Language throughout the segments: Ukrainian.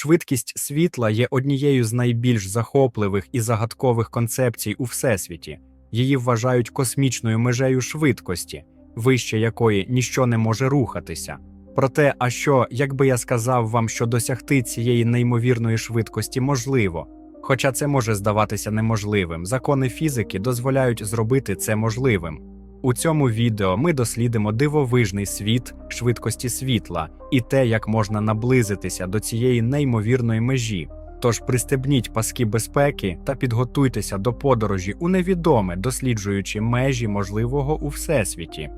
Швидкість світла є однією з найбільш захопливих і загадкових концепцій у всесвіті. Її вважають космічною межею швидкості, вище якої ніщо не може рухатися. Проте, а що, якби я сказав вам, що досягти цієї неймовірної швидкості можливо? Хоча це може здаватися неможливим, закони фізики дозволяють зробити це можливим. У цьому відео ми дослідимо дивовижний світ швидкості світла і те, як можна наблизитися до цієї неймовірної межі. Тож пристебніть паски безпеки та підготуйтеся до подорожі у невідоме, досліджуючи межі можливого у всесвіті.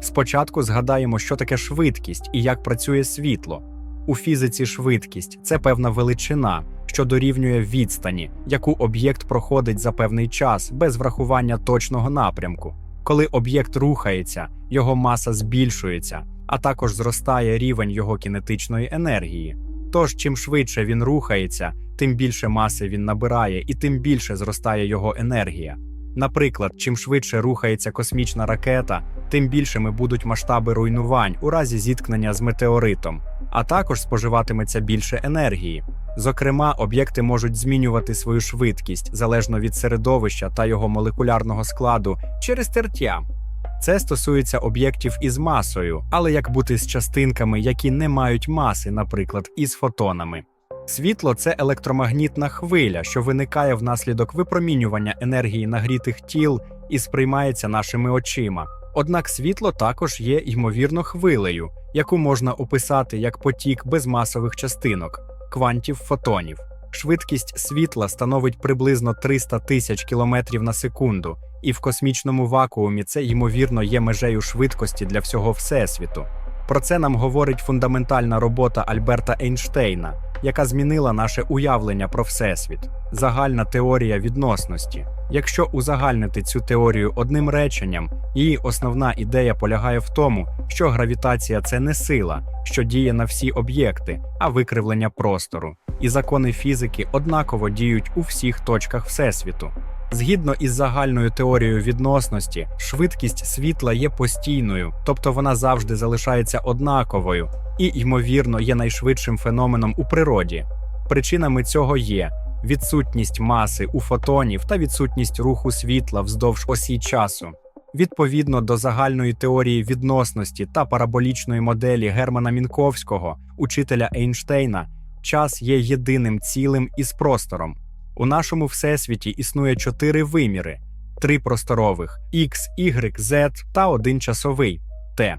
Спочатку згадаємо, що таке швидкість і як працює світло. У фізиці швидкість це певна величина, що дорівнює відстані, яку об'єкт проходить за певний час без врахування точного напрямку. Коли об'єкт рухається, його маса збільшується, а також зростає рівень його кінетичної енергії. Тож, чим швидше він рухається, тим більше маси він набирає і тим більше зростає його енергія. Наприклад, чим швидше рухається космічна ракета, тим більшими будуть масштаби руйнувань у разі зіткнення з метеоритом, а також споживатиметься більше енергії. Зокрема, об'єкти можуть змінювати свою швидкість залежно від середовища та його молекулярного складу через тертя. Це стосується об'єктів із масою, але як бути з частинками, які не мають маси, наприклад, із фотонами. Світло це електромагнітна хвиля, що виникає внаслідок випромінювання енергії нагрітих тіл і сприймається нашими очима. Однак світло також є ймовірно хвилею, яку можна описати як потік безмасових частинок, квантів фотонів. Швидкість світла становить приблизно 300 тисяч кілометрів на секунду, і в космічному вакуумі це ймовірно є межею швидкості для всього всесвіту. Про це нам говорить фундаментальна робота Альберта Ейнштейна, яка змінила наше уявлення про всесвіт, загальна теорія відносності. Якщо узагальнити цю теорію одним реченням, її основна ідея полягає в тому, що гравітація це не сила, що діє на всі об'єкти, а викривлення простору, і закони фізики однаково діють у всіх точках всесвіту. Згідно із загальною теорією відносності, швидкість світла є постійною, тобто вона завжди залишається однаковою і, ймовірно, є найшвидшим феноменом у природі. Причинами цього є відсутність маси у фотонів та відсутність руху світла вздовж осі часу. Відповідно до загальної теорії відносності та параболічної моделі Германа Мінковського, учителя Ейнштейна, час є єдиним цілим із простором. У нашому всесвіті існує чотири виміри: три просторових X, Y, Z та один часовий T.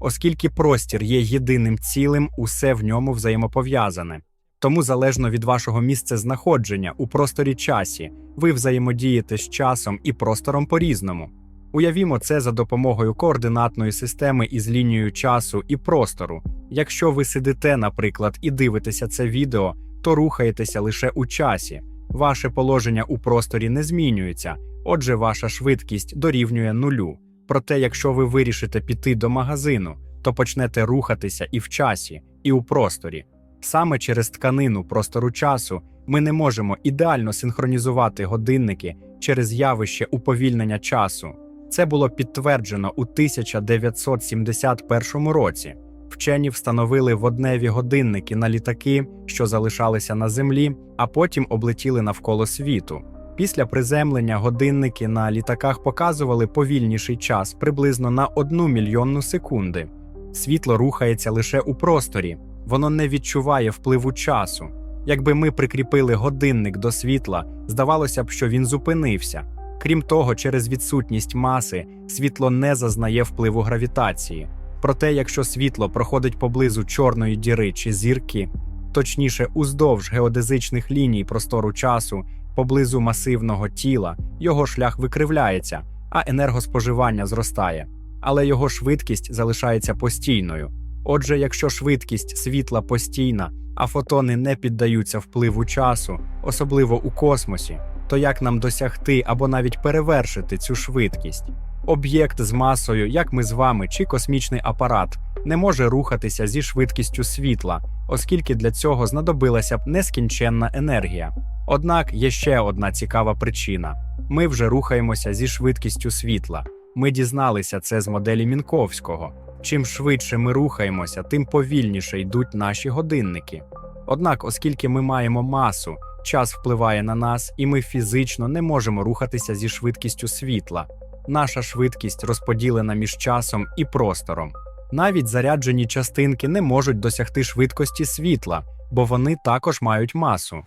Оскільки простір є єдиним цілим, усе в ньому взаємопов'язане. Тому, залежно від вашого місця знаходження у просторі часі, ви взаємодієте з часом і простором по-різному. Уявімо це за допомогою координатної системи із лінією часу і простору. Якщо ви сидите, наприклад, і дивитеся це відео, то рухаєтеся лише у часі. Ваше положення у просторі не змінюється, отже, ваша швидкість дорівнює нулю. Проте, якщо ви вирішите піти до магазину, то почнете рухатися і в часі, і у просторі. Саме через тканину простору часу ми не можемо ідеально синхронізувати годинники через явище уповільнення часу. Це було підтверджено у 1971 році. Вчені встановили водневі годинники на літаки, що залишалися на землі, а потім облетіли навколо світу. Після приземлення годинники на літаках показували повільніший час приблизно на одну мільйонну секунди. Світло рухається лише у просторі, воно не відчуває впливу часу. Якби ми прикріпили годинник до світла, здавалося б, що він зупинився. Крім того, через відсутність маси світло не зазнає впливу гравітації. Проте, якщо світло проходить поблизу чорної діри чи зірки, точніше, уздовж геодезичних ліній простору часу, поблизу масивного тіла, його шлях викривляється, а енергоспоживання зростає, але його швидкість залишається постійною. Отже, якщо швидкість світла постійна, а фотони не піддаються впливу часу, особливо у космосі, то як нам досягти або навіть перевершити цю швидкість? Об'єкт з масою, як ми з вами, чи космічний апарат, не може рухатися зі швидкістю світла, оскільки для цього знадобилася б нескінченна енергія. Однак є ще одна цікава причина: ми вже рухаємося зі швидкістю світла. Ми дізналися це з моделі Мінковського. Чим швидше ми рухаємося, тим повільніше йдуть наші годинники. Однак, оскільки ми маємо масу, час впливає на нас, і ми фізично не можемо рухатися зі швидкістю світла. Наша швидкість розподілена між часом і простором. Навіть заряджені частинки не можуть досягти швидкості світла, бо вони також мають масу.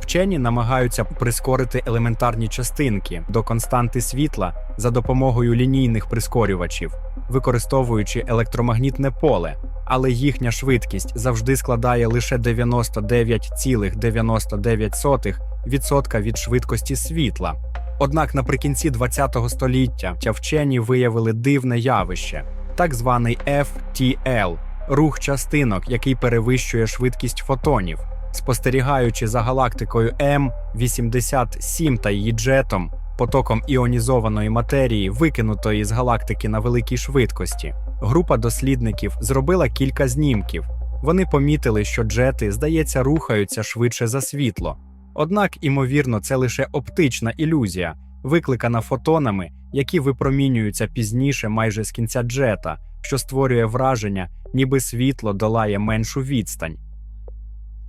Вчені намагаються прискорити елементарні частинки до константи світла за допомогою лінійних прискорювачів, використовуючи електромагнітне поле, але їхня швидкість завжди складає лише 99,99% від швидкості світла. Однак наприкінці ХХ століття вчені виявили дивне явище, так званий FTL – рух частинок, який перевищує швидкість фотонів. Спостерігаючи за галактикою М87 та її джетом, потоком іонізованої матерії, викинутої з галактики на великій швидкості, група дослідників зробила кілька знімків. Вони помітили, що джети, здається, рухаються швидше за світло. Однак, імовірно, це лише оптична ілюзія, викликана фотонами, які випромінюються пізніше майже з кінця джета, що створює враження, ніби світло долає меншу відстань.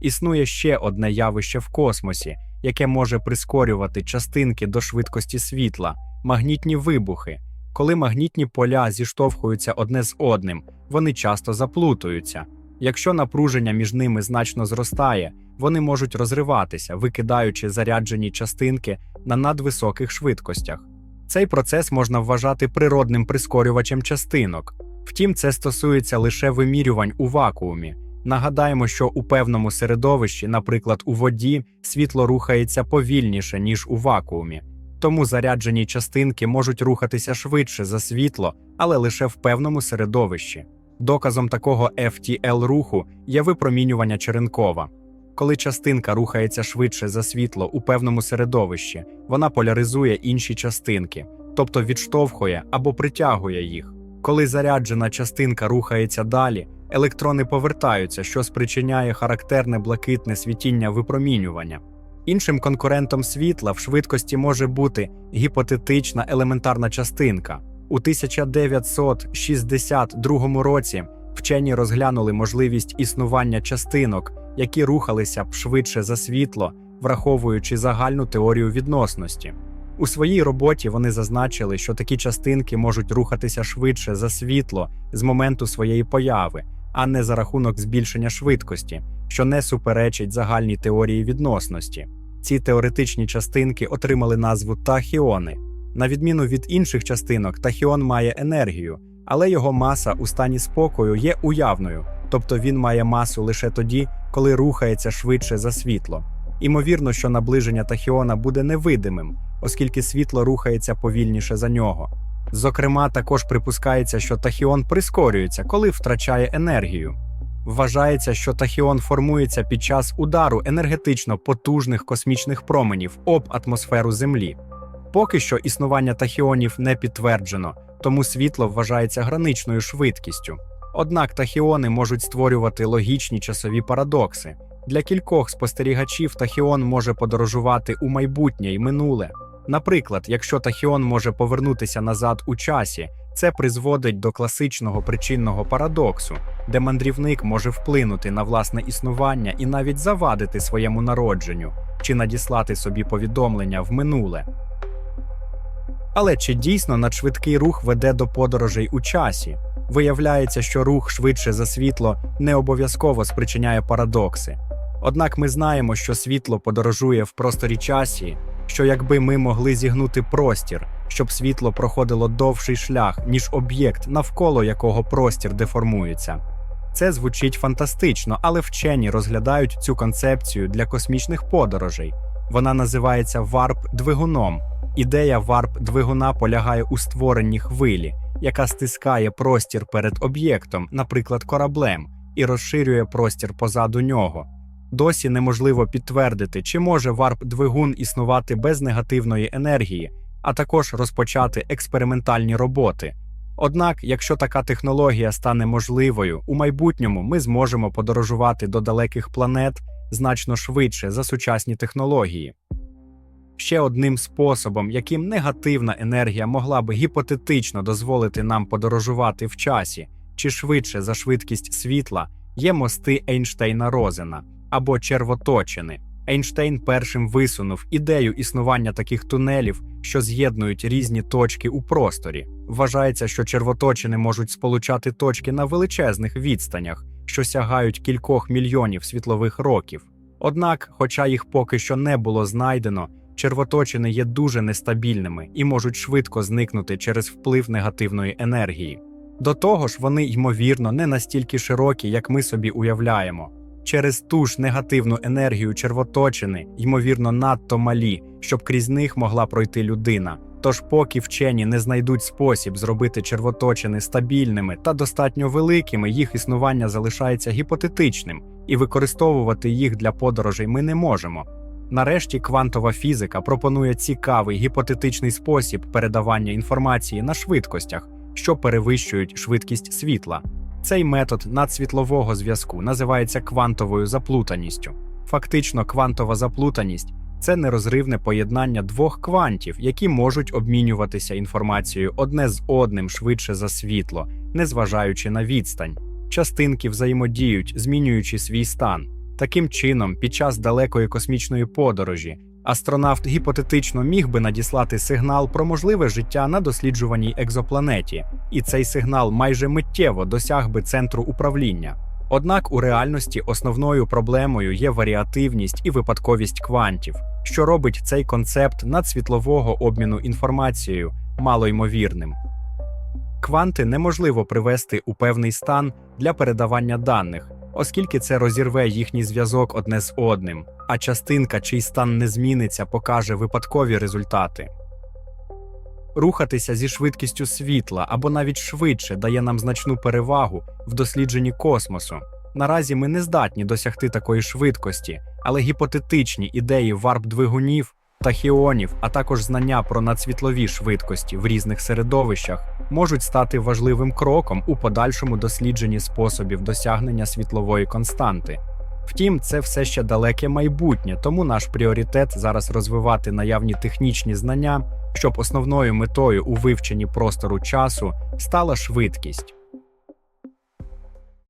Існує ще одне явище в космосі, яке може прискорювати частинки до швидкості світла магнітні вибухи. Коли магнітні поля зіштовхуються одне з одним, вони часто заплутуються. Якщо напруження між ними значно зростає, вони можуть розриватися, викидаючи заряджені частинки на надвисоких швидкостях. Цей процес можна вважати природним прискорювачем частинок. Втім, це стосується лише вимірювань у вакуумі. Нагадаємо, що у певному середовищі, наприклад, у воді, світло рухається повільніше, ніж у вакуумі. Тому заряджені частинки можуть рухатися швидше за світло, але лише в певному середовищі. Доказом такого FTL руху є випромінювання Черенкова. Коли частинка рухається швидше за світло у певному середовищі, вона поляризує інші частинки, тобто відштовхує або притягує їх. Коли заряджена частинка рухається далі, електрони повертаються, що спричиняє характерне блакитне світіння випромінювання. Іншим конкурентом світла в швидкості може бути гіпотетична елементарна частинка. У 1962 році вчені розглянули можливість існування частинок, які рухалися б швидше за світло, враховуючи загальну теорію відносності. У своїй роботі вони зазначили, що такі частинки можуть рухатися швидше за світло з моменту своєї появи, а не за рахунок збільшення швидкості, що не суперечить загальній теорії відносності. Ці теоретичні частинки отримали назву тахіони. На відміну від інших частинок, тахіон має енергію, але його маса у стані спокою є уявною, тобто він має масу лише тоді, коли рухається швидше за світло. Імовірно, що наближення тахіона буде невидимим, оскільки світло рухається повільніше за нього. Зокрема, також припускається, що тахіон прискорюється, коли втрачає енергію. Вважається, що тахіон формується під час удару енергетично потужних космічних променів об атмосферу Землі. Поки що існування тахіонів не підтверджено, тому світло вважається граничною швидкістю. Однак тахіони можуть створювати логічні часові парадокси. Для кількох спостерігачів тахіон може подорожувати у майбутнє й минуле. Наприклад, якщо тахіон може повернутися назад у часі, це призводить до класичного причинного парадоксу, де мандрівник може вплинути на власне існування і навіть завадити своєму народженню чи надіслати собі повідомлення в минуле. Але чи дійсно надшвидкий рух веде до подорожей у часі? Виявляється, що рух швидше за світло не обов'язково спричиняє парадокси. Однак ми знаємо, що світло подорожує в просторі часі, що якби ми могли зігнути простір, щоб світло проходило довший шлях, ніж об'єкт, навколо якого простір деформується. Це звучить фантастично, але вчені розглядають цю концепцію для космічних подорожей. Вона називається варп-двигуном. Ідея варп-двигуна полягає у створенні хвилі, яка стискає простір перед об'єктом, наприклад, кораблем, і розширює простір позаду нього. Досі неможливо підтвердити, чи може варп-двигун існувати без негативної енергії, а також розпочати експериментальні роботи. Однак, якщо така технологія стане можливою, у майбутньому ми зможемо подорожувати до далеких планет значно швидше за сучасні технології. Ще одним способом, яким негативна енергія могла би гіпотетично дозволити нам подорожувати в часі чи швидше за швидкість світла, є мости Ейнштейна Розена. або червоточини. Ейнштейн першим висунув ідею існування таких тунелів, що з'єднують різні точки у просторі. Вважається, що червоточини можуть сполучати точки на величезних відстанях, що сягають кількох мільйонів світлових років. Однак, хоча їх поки що не було знайдено, червоточини є дуже нестабільними і можуть швидко зникнути через вплив негативної енергії. До того ж, вони, ймовірно, не настільки широкі, як ми собі уявляємо. Через ту ж негативну енергію червоточини, ймовірно, надто малі, щоб крізь них могла пройти людина. Тож, поки вчені не знайдуть спосіб зробити червоточини стабільними та достатньо великими, їх існування залишається гіпотетичним, і використовувати їх для подорожей ми не можемо. Нарешті квантова фізика пропонує цікавий гіпотетичний спосіб передавання інформації на швидкостях, що перевищують швидкість світла. Цей метод надсвітлового зв'язку називається квантовою заплутаністю. Фактично, квантова заплутаність це нерозривне поєднання двох квантів, які можуть обмінюватися інформацією одне з одним швидше за світло, незважаючи на відстань. Частинки взаємодіють, змінюючи свій стан. Таким чином, під час далекої космічної подорожі астронавт гіпотетично міг би надіслати сигнал про можливе життя на досліджуваній екзопланеті, і цей сигнал майже миттєво досяг би центру управління. Однак у реальності основною проблемою є варіативність і випадковість квантів, що робить цей концепт надсвітлового обміну інформацією малоймовірним. Кванти неможливо привести у певний стан для передавання даних, оскільки це розірве їхній зв'язок одне з одним, а частинка, чий стан не зміниться, покаже випадкові результати. Рухатися зі швидкістю світла або навіть швидше дає нам значну перевагу в дослідженні космосу. Наразі ми не здатні досягти такої швидкості, але гіпотетичні ідеї варп-двигунів, тахіонів, а також знання про надсвітлові швидкості в різних середовищах можуть стати важливим кроком у подальшому дослідженні способів досягнення світлової константи. Втім, це все ще далеке майбутнє, тому наш пріоритет зараз розвивати наявні технічні знання, щоб основною метою у вивченні простору часу стала швидкість.